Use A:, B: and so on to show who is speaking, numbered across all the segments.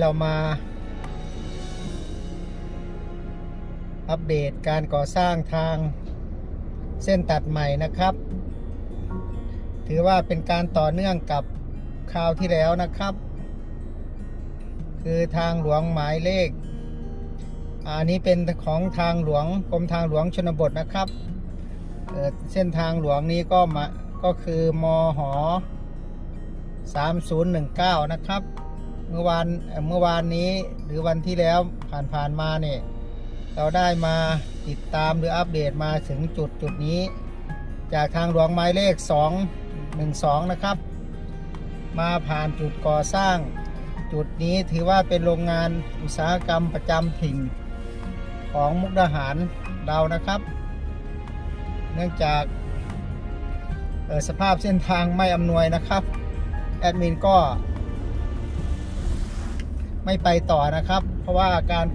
A: เรามา อัปเดตการก่อสร้างทางเส้นตัดใหม่นะครับ ถือว่าเป็นการต่อเนื่องกับคราวที่แล้วนะครับ คือทางหลวงหมายเลข อันนี้เป็นของทางหลวงกรมทางหลวงชนบทนะครับเเส้นทางหลวงนี้ก็มาก็คือมหอ3019 นะครับ เมื่อวานเมื่อวานนี้หรือวันที่แล้วผ่านๆมาเนี่ยเราได้มาติดตามหรืออัปเดตมาถึงจุดจุดนี้ จากทางหลวงหมายเลข 212 นะครับ มาผ่านจุดก่อสร้าง จุดนี้ถือว่าเป็นโรงงานอุตสาหกรรมประจำถิ่นของมุกดาหารเรานะครับ เนื่องจากสภาพเส้นทางไม่อำนวยนะครับ แอดมินก็ ไม่ไปต่อนะครับ เพราะว่าการ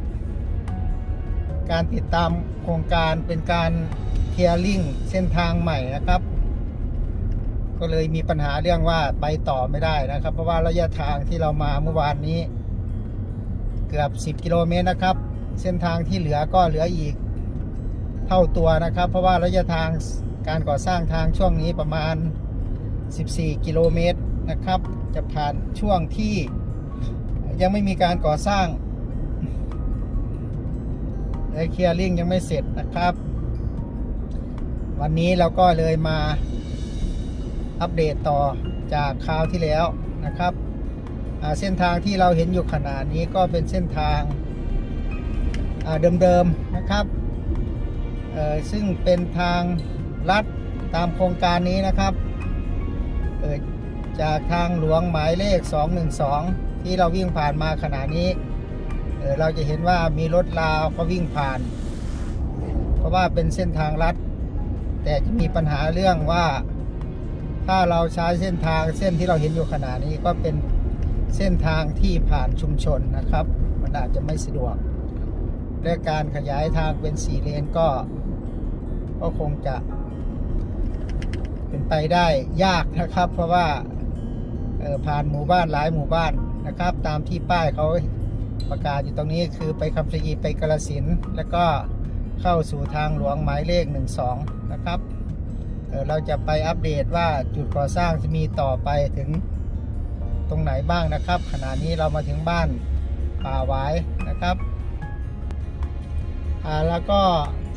A: การติดตามโครงการเป็นการเคลียร์ลิงเส้นทางใหม่นะครับ ก็เลยมีปัญหาเรื่องว่าไปต่อไม่ได้นะครับ เพราะว่าระยะทางที่เรามาเมื่อวานนี้ เกือบ 10 กิโลเมตรนะครับ เส้นทางที่เหลือก็เหลืออีกเท่าตัวนะครับ เพราะว่าระยะทางการก่อสร้างทางช่วงนี้ประมาณ 14 กิโลเมตรนะครับ จะผ่านช่วงที่ ยังไม่มีการก่อสร้างและเคลียร์ลิงยังไม่เสร็จนะครับ วันนี้เราก็เลยมาอัปเดตต่อจากคราวที่แล้วนะครับเส้นทางที่เราเห็นอยู่ขณะนี้ก็เป็นเส้นทางเดิมๆนะครับซึ่งเป็นทางลัดตามโครงการนี้นะครับจากทางหลวงหมายเลข 212 ที่เราวิ่งผ่านมาขณะนี้เเราจะเห็นว่ามีรถลาวก็วิ่งผ่าน เพราะว่าเป็นเส้นทางลัด แต่จะมีปัญหาเรื่องว่า ถ้าเราใช้เส้นทางเส้นที่เราเห็นอยู่ขณะนี้ก็เป็นเส้นทางที่ผ่านชุมชนนะครับ มันอาจจะไม่สะดวกและการขยายทางเป็นสี่เลนก็ก็คงจะเป็นไปได้ยากนะครับ เพราะว่าผ่านหมู่บ้านหลายหมู่บ้าน นะครับ ตามที่ป้ายเขาประกาศอยู่ตรงนี้คือไปคำชะอีไปกระสินแล้วก็เข้าสู่ทางหลวงหมายเลข 12 นะครับเเราจะไปอัปเดตว่าจุดก่อสร้างจะมีต่อไปถึงตรงไหนบ้างนะครับ ขณะนี้เรามาถึงบ้านป่าหวายนะครับอ่าแล้วก็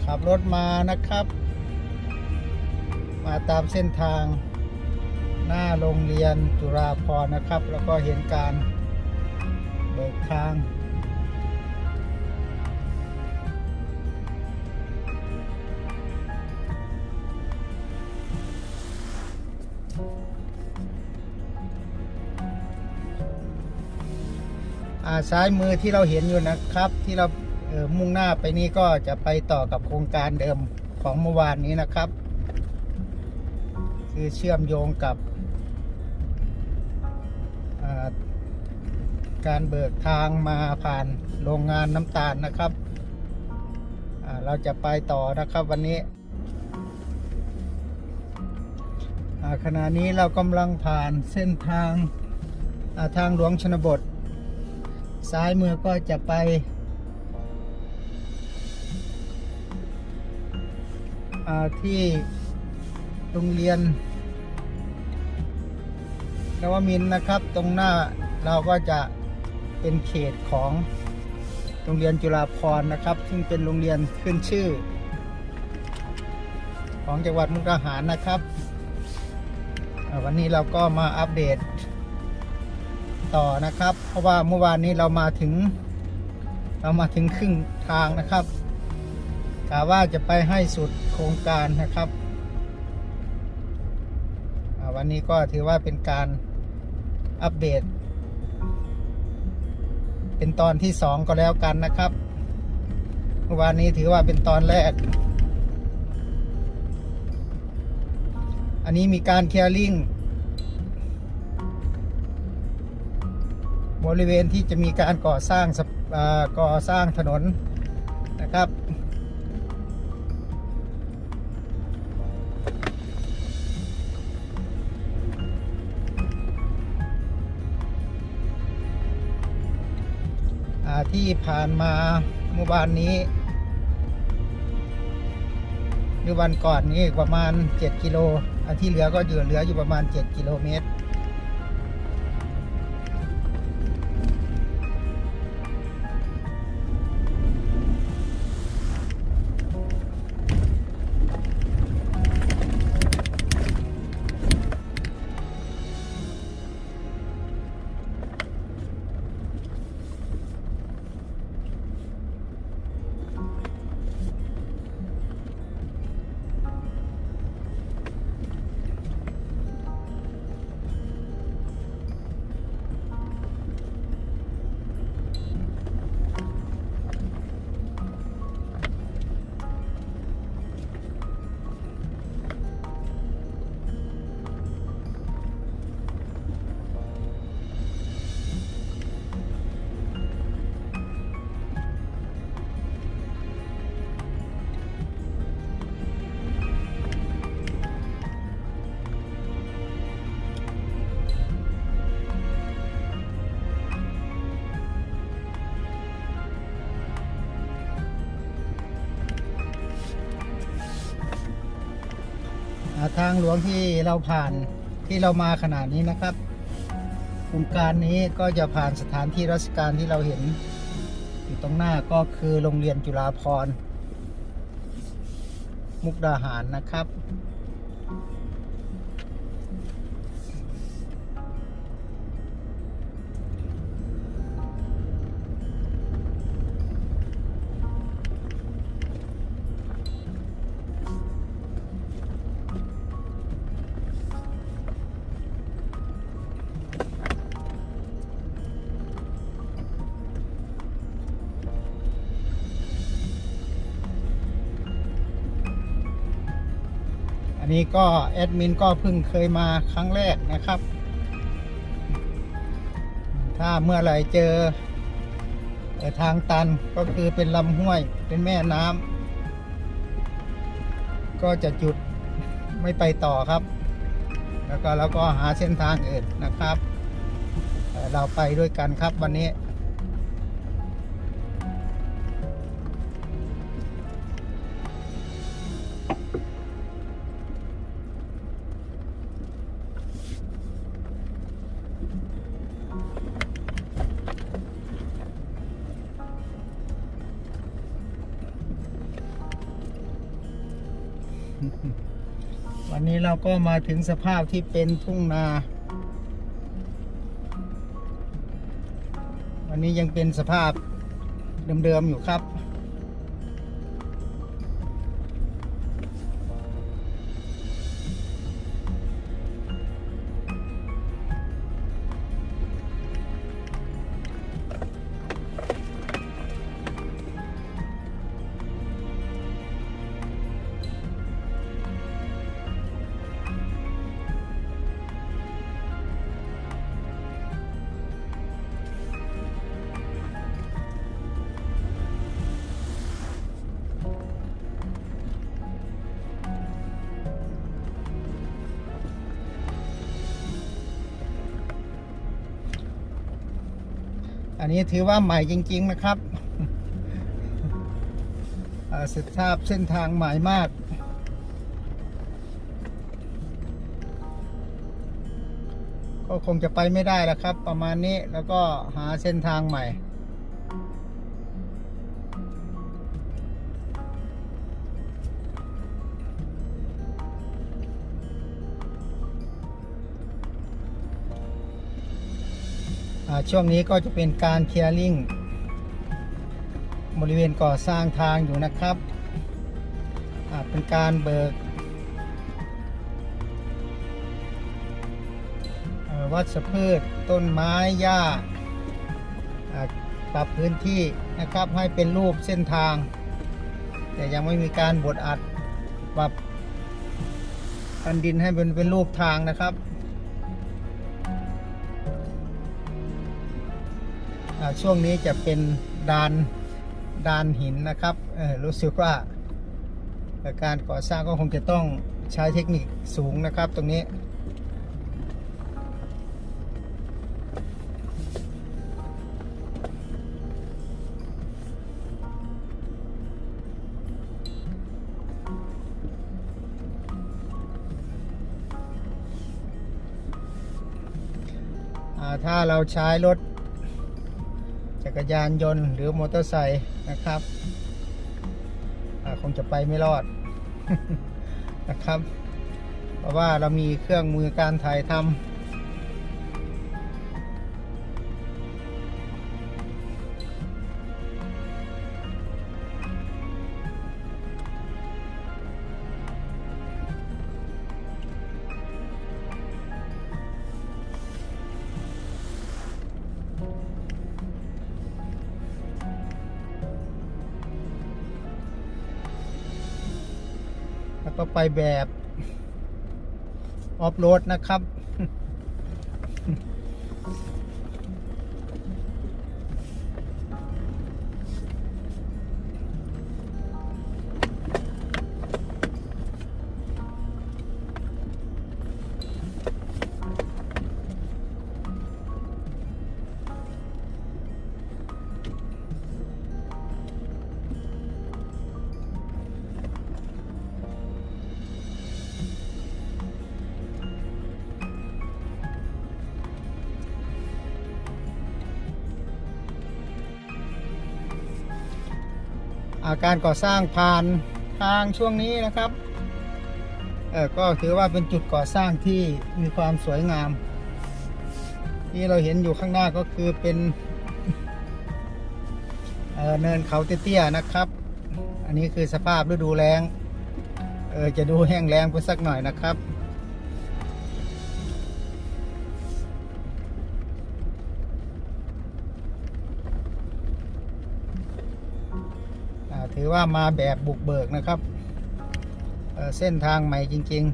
A: ขับรถมานะครับ มาตามเส้นทางหน้าโรงเรียนจุฬาภรนะครับ แล้วก็เห็นการ เบิกทางอ่าซ้ายมือที่เราเห็นอยู่นะครับ ที่เราเออมุ่งหน้าไปนี้ก็จะไปต่อกับโครงการเดิมของเมื่อวานนี้นะครับ คือเชื่อมโยงกับ การเบิกทางมาผ่านโรงงานน้ำตาลนะครับ เราจะไปต่อนะครับวันนี้ขณะนี้เรากำลังผ่านเส้นทางาทางหลวงชนบท ซ้ายมือก็จะไป ที่โรงเรียนนวมินนะครับ ตรงหน้าเราก็จะ เป็นเขตของโรงเรียนจุฬาภรนะครับ ซึ่งเป็นโรงเรียนขึ้นชื่อ ของจังหวัดมุกดาหารนะครับ วันนี้เราก็มาอัปเดตต่อนะครับ เพราะว่าเมื่อวานนี้เรามาถึง เรามาถึงครึ่งทางนะครับกะว่าจะไปให้สุดโครงการนะครับวันนี้ก็ถือว่าเป็นการอัปเดต เป็นตอนที่สองก็แล้วกันนะครับเมื่อวานนี้ถือว่าเป็นตอนแรก อันนี้มีการเคลียร์ลิงบริเวณที่จะมีการก่อสร้างสะอ่าก่อสร้างถนนนะครับ ที่ผ่านมาเมื่อวานนี้ หรือวันก่อนนี้ประมาณ 7 กิโล อันที่เหลือก็อยู่เหลืออยู่ประมาณ 7 กิโลเมตราทางหลวงที่เราผ่านที่เรามาขนาดนี้นะครับโครงการนี้ก็จะผ่านสถานที่ราชการที่เราเห็น อยู่ตรงหน้าก็คือโรงเรียนจุฬาพร มุกดาหารนะครับ นี้ก็แอดมินก็เพิ่งเคยมาครั้งแรกนะครับ ถ้าเมื่อไหร่เจอเอ่ทางตันก็คือเป็นลำห้วยเป็นแม่น้ำก็จะจุดไม่ไปต่อครับ แล้วก็เราก็หาเส้นทางอื่นนะครับ เราไปด้วยกันครับวันนี้ ก็มาถึงสภาพที่เป็นทุ่งนา วันนี้ยังเป็นสภาพเดิมๆอยู่ครับ นนี้ถือว่าใหม่จริง ๆ นะครับเอ่อสภาบเส้นทางใหม่มาก ก็คงจะไปไม่ได้แล้วครับ ประมาณนี้แล้วก็หาเส้นทางใหม่ ช่วงนี้ก็จะเป็นการเคลียร์ลิงบริเวณก่อสร้างทางอยู่นะครับเป็นการเบิกวัชพืชต้นไม้หญ้าปรับพื้นที่นะครับให้เป็นรูปเส้นทาง แต่ยังไม่มีการบดอัดปรับคันดินให้เป็นเป็นรูปทางนะครับ ช่วงนี้จะเป็นดานดานหินนะครับเออรู้สึกว่าการก่อสร้างก็คงจะต้องใช้เทคนิคสูงนะครับตรงนี้ ถ้าเราใช้รถ กรยานยนต์หรือมอเตอร์ไซค์นะครับคงจะไปไม่รอดนะครับ เพราะว่าเรามีเครื่องมือการถ่ายทำ ก็ไปแบบออฟโรดนะครับาการก่อสร้างผ่านทางช่วงนี้นะครับเออก็ถือว่าเป็นจุดก่อสร้างที่มีความสวยงาม ที่เราเห็นอยู่ข้างหน้าก็คือเป็นเเนินเขาเตี้ยๆนะครับ อันนี้คือสภาพฤดูแล้งเออจะดูแห้งแล้งไปสักหน่อยนะครับ อ่าถือว่ามาแบบบุกเบิกนะครับเเส้นทางใหม่จริง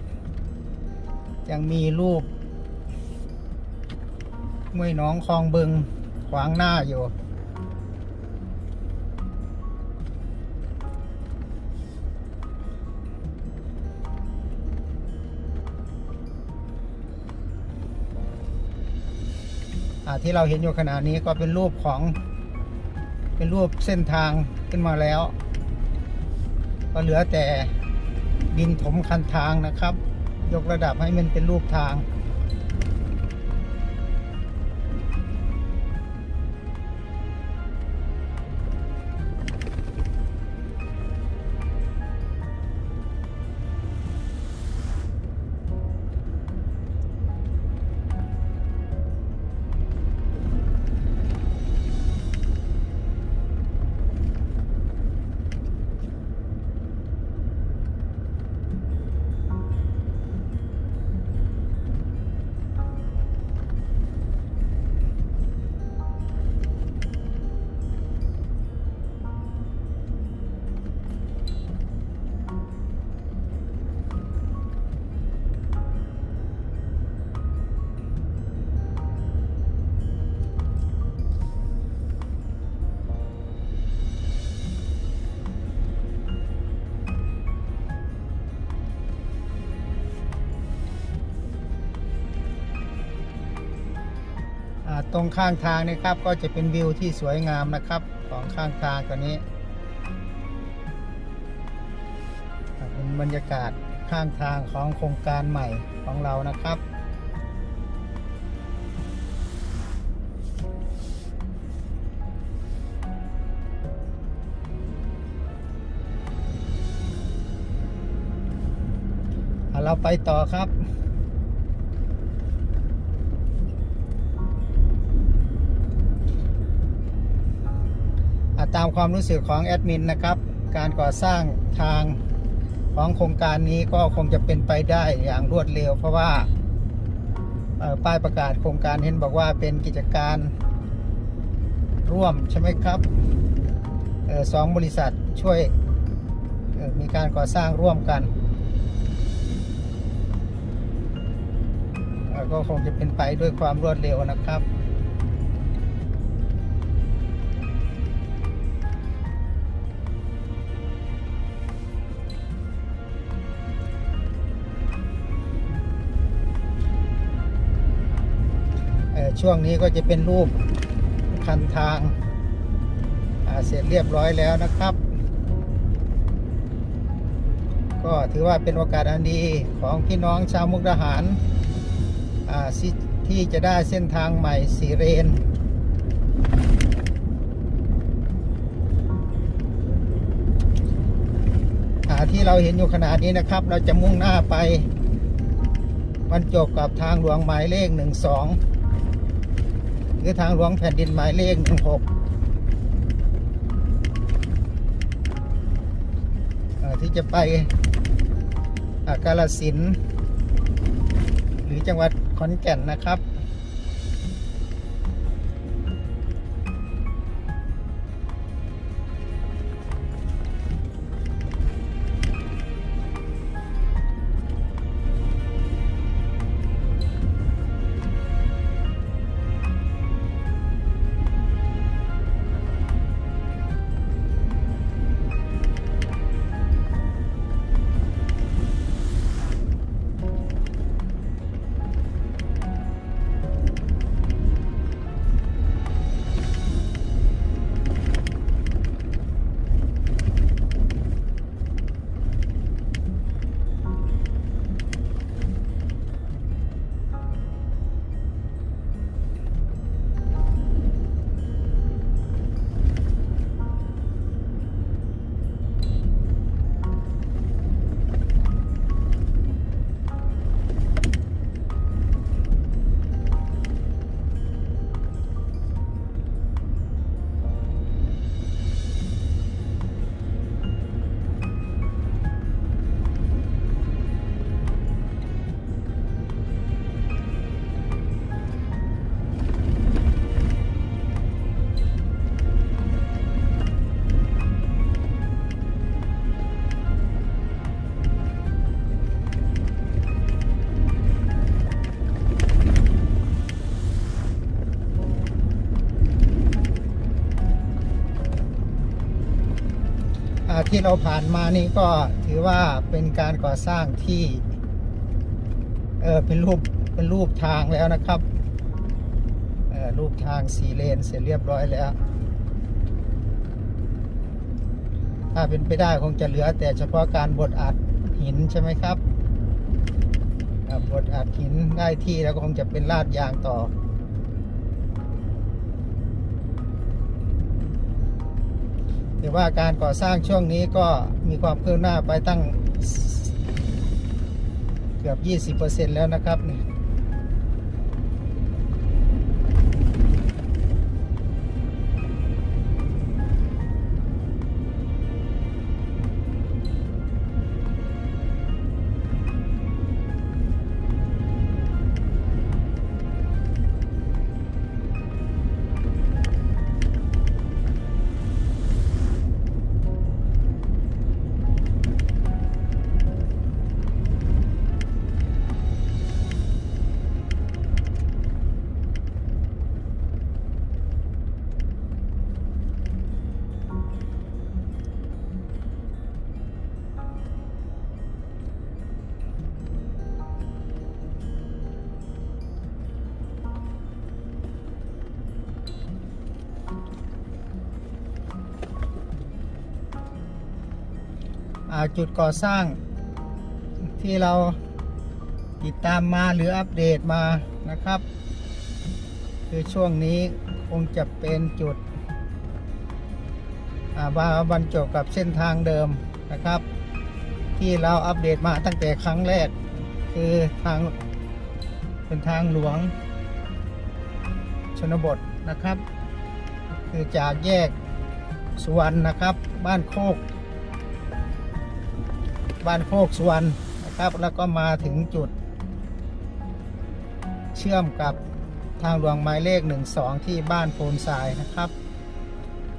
A: ๆ ยังมีรูปห้วยน้องคลองบึงขวางหน้าอยู่ ที่เราเห็นอยู่ขณะนี้ก็เป็นรูปของเป็นรูปเส้นทางขึ้นมาแล้ว ก็เหลือแต่ดินถมคันทางนะครับ ยกระดับให้มันเป็นรูปทาง ตรงข้างทางนะครับ ก็จะเป็นวิวที่สวยงามนะครับของข้างทางตัวนี้เป็นบรรยากาศข้างทางของโครงการใหม่ของเรานะครับอะเราไปต่อครับ ตามความรู้สึกของแอดมินนะครับ การก่อสร้างทางของโครงการนี้ก็คงจะเป็นไปได้อย่างรวดเร็ว เพราะว่าป้ายประกาศโครงการเห็นบอกว่าเป็นกิจการร่วมใช่ไหมครับออสองบริษัทช่วยออมีการก่อสร้างร่วมกันออก็คงจะเป็นไปด้วยความรวดเร็วนะครับ ช่วงนี้ก็จะเป็นรูปคันทางาเสร็จเรียบร้อยแล้วนะครับ ก็ถือว่าเป็นโอกาสอันดีของพี่น้องชาวมุกดาหาราที่จะได้เส้นทางใหม่สีเรนที่เราเห็นอยู่ขนาดนี้นะครับ เราจะมุ่งหน้าไปบรรจบกับทางหลวงหมายเลข 12 คือทางหลวงแผ่นดินหมายเลข16อ่าที่จะไปอากาลสินหรือจังหวัดขอนแก่นนะครับ ที่เราผ่านมานี่ก็ถือว่าเป็นการก่อสร้างที่เออเป็นรูปเป็นรูปทางแล้วนะครับเออรูปทางสี่เลนเสร็จเรียบร้อยแล้ว ถ้าเป็นไปได้คงจะเหลือแต่เฉพาะการบดอัดหินใช่ไหมครับบดอัดหินได้ที่แล้วก็คงจะเป็นลาดยางต่อ แต่ว่าการก่อสร้างช่วงนี้ก็มีความคืบหน้าไปตั้งเกือบ 20%แล้วนะครับ จุดก่อสร้างที่เราติดตามมาหรืออัปเดตมานะครับ คือช่วงนี้คงจะเป็นจุดบาบรรจบกับเส้นทางเดิมนะครับ ที่เราอัปเดตมาตั้งแต่ครั้งแรก คือทางเป็นทางหลวง ชนบทนะครับ คือจากแยกสุวรรณนะครับ บ้านโคก บ้านโคกสุวรรณนะครับ แล้วก็มาถึงจุด เชื่อมกับทางหลวงหมายเลข 12 ที่บ้านโพนทรายนะครับ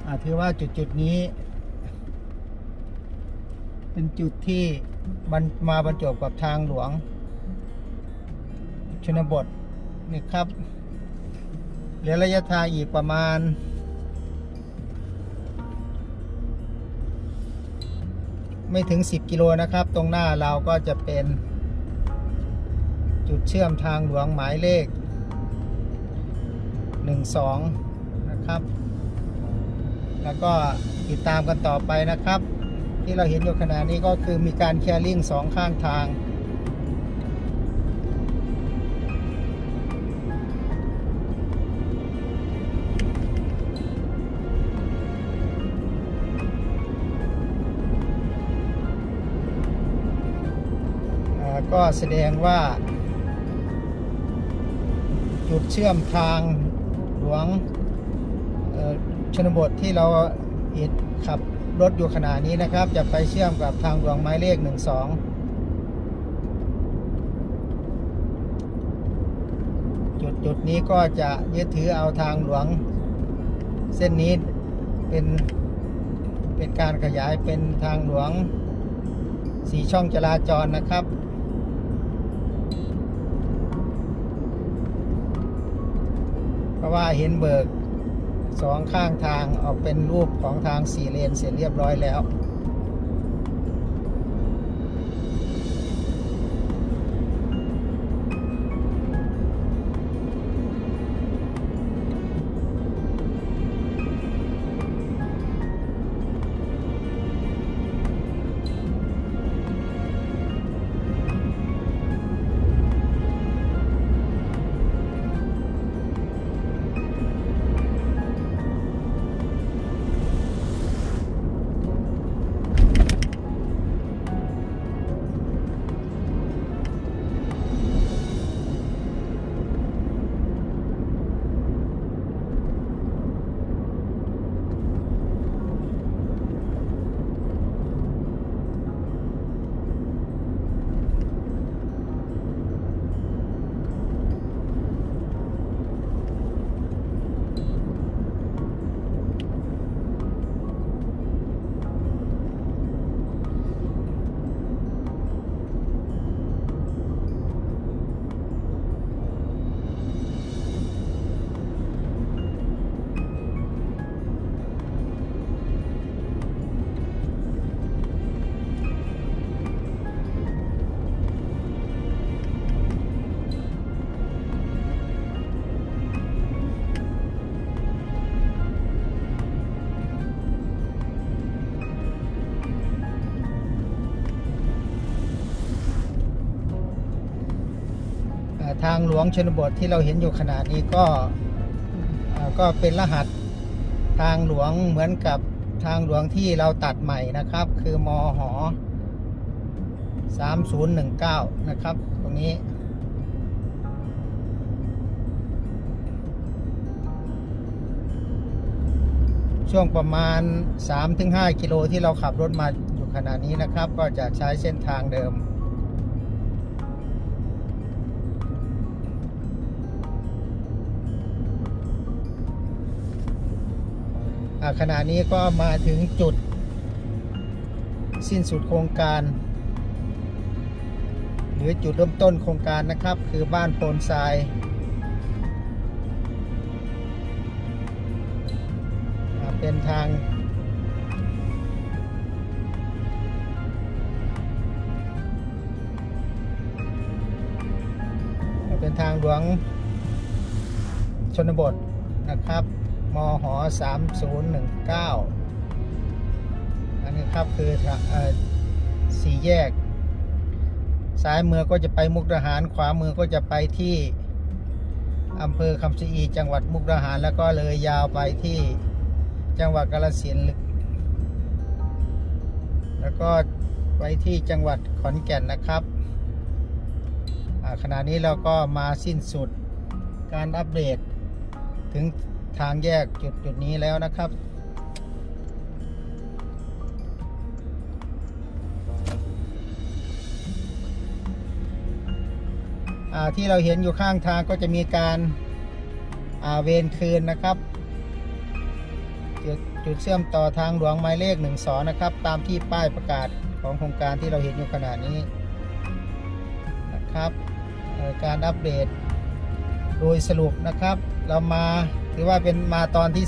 A: อ่าถือว่าจุดจุดนี้ เป็นจุดที่มันมาบรรจบกับทางหลวง ชนบทนี่ครับเหลือระยะทางอีกประมาณ ไม่ถึง 10 กิโลนะครับ ตรงหน้าเราก็จะเป็นจุดเชื่อมทางหลวงหมายเลข 12 นะครับ แล้วก็ติดตามกันต่อไปนะครับ ที่เราเห็นอยู่ขณะนี้ก็คือมีการแคริ่งสองข้างทาง ก็แสดงว่า จุดเชื่อมทางหลวงชนบทที่เราเห็นขับรถอยู่ขณะนี้นะครับ จะไปเชื่อมกับทางหลวงหมายเลข 12 จุดจุดนี้ก็จะยึดถือเอาทางหลวงเส้นนี้เป็นเป็นการขยายเป็นทางหลวงสีช่องจราจรนะครับ ราะว่าเห็นเบิกสองข้างทางออกเป็นรูปของทางสี่เลนเสร็จเรียบร้อยแล้ว ทางหลวงชนบทที่เราเห็นอยู่ขณะนี้ก็ก็เป็นรหัสทางหลวงเหมือนกับทางหลวงที่เราตัดใหม่นะครับ คือมหอ3019 นะครับ ตรงนี้ ช่วงประมาณ 3-5 กิโลที่เราขับรถมาอยู่ขณะนี้นะครับ ก็จะใช้เส้นทางเดิม ขณะนี้ก็มาถึงจุด สิ้นสุดโครงการ หรือจุดเริ่มต้นโครงการนะครับ คือบ้านโพนทรายเป็นทางเป็นทางหลวงชนบทนะครับ มห3019 อันนี้ครับคือทางสี่แยก ซ้ายมือก็จะไปมุกดาหาร ขวามือก็จะไปที่อำเภอคำชะอีจังหวัดมุกดาหาร แล้วก็เลยยาวไปที่จังหวัดกาฬสินธุ์แล้วก็ไปที่จังหวัดขอนแก่นนะครับขณะนี้เราก็มาสิ้นสุดการอัปเดตถึง ทางแยกจุดจุดนี้แล้วนะครับ ที่เราเห็นอยู่ข้างทางก็จะมีการาเวนคืนนะครับจจุดเชื่อมต่อทางหลวงหมายเลขหนึ่งสอนะครับ ตามที่ป้ายประกาศของโครงการที่เราเห็นอยู่ขนาดนี้นะครับ การอัปเดตโดยสรุปนะครับ เรามา ถือว่าเป็นมาตอนที่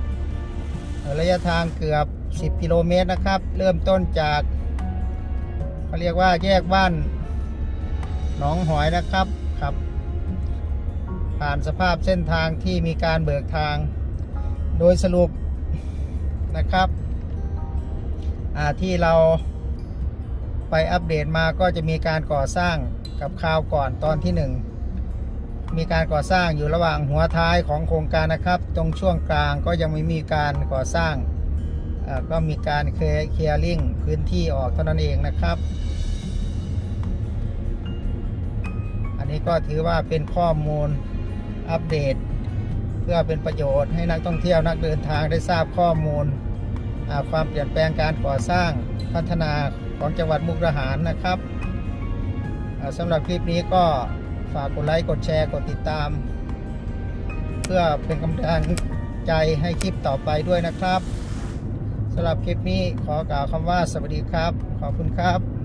A: 2ระยะทางเกือบ 10 กิโลเมตรนะครับ เริ่มต้นจากเขาเรียกว่าแยกบ้านหนองหอยนะครับครับ ผ่านสภาพเส้นทางที่มีการเบิกทาง โดยสรุปนะครับที่เราไปอัปเดตมาก็จะมีการก่อสร้างกับคราวก่อนตอนที่หนึ่ง มีการก่อสร้างอยู่ระหว่างหัวท้ายของโครงการนะครับ ตรงช่วงกลางก็ยังไม่มีการก่อสร้างก็มีการเคลียร์ลิงพื้นที่ออกเท่านั้นเองนะครับ อันนี้ก็ถือว่าเป็นข้อมูลอัปเดต เพื่อเป็นประโยชน์ให้นักท่องเที่ยวนักเดินทางได้ทราบข้อมูลความเปลี่ยนแปลงการก่อสร้างพัฒนาของจังหวัดมุกดาหารนะครับสำหรับคลิปนี้ก็ ฝากกดไลค์ กดแชร์ กดติดตาม เพื่อเป็นกำลังใจให้คลิปต่อไปด้วยนะครับสำหรับคลิปนี้ขอกล่าวคำว่าสวัสดีครับ ขอบคุณครับ